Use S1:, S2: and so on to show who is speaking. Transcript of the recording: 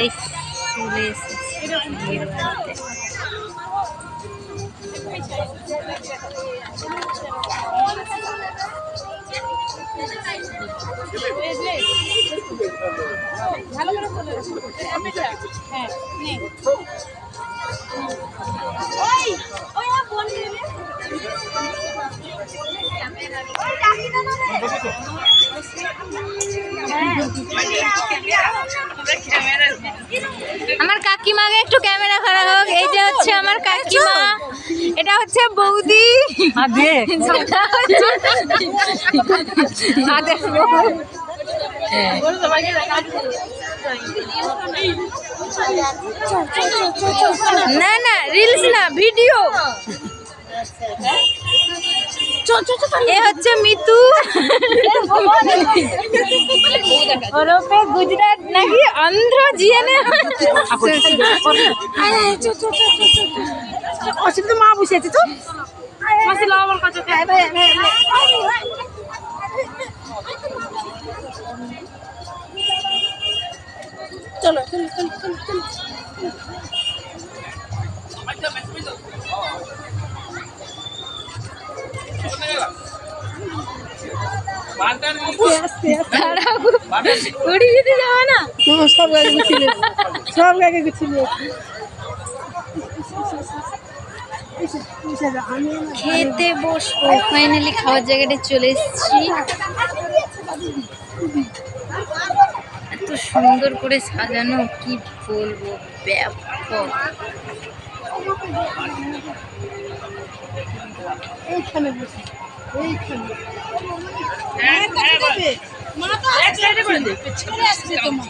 S1: Guys চলে এসেছি বিয়ের বাড়িতে আমার কাকিমাকে একটু ক্যামেরা করা হোক। এই যে হচ্ছে আমার কাকিমা। এটা হচ্ছে বৌদি। না না রিলস না ভিডিও এ হচ্ছে মিতু। ওরফে গুজরাট নাকি অন্ধ্র জিএনএ
S2: অসুবিধা মা বসে আছে তো? আমার কাছে চলো চলো চলো চলো চলো। সব সব
S1: খেতে বসবো ফাইনালি খাওয়ার জায়গাটা চলে এসেছি। এত সুন্দর করে সাজানো, কি বলব, ব্যাপক।
S2: এইখানে বসে এইখানে। মা তো আসছে তো মা।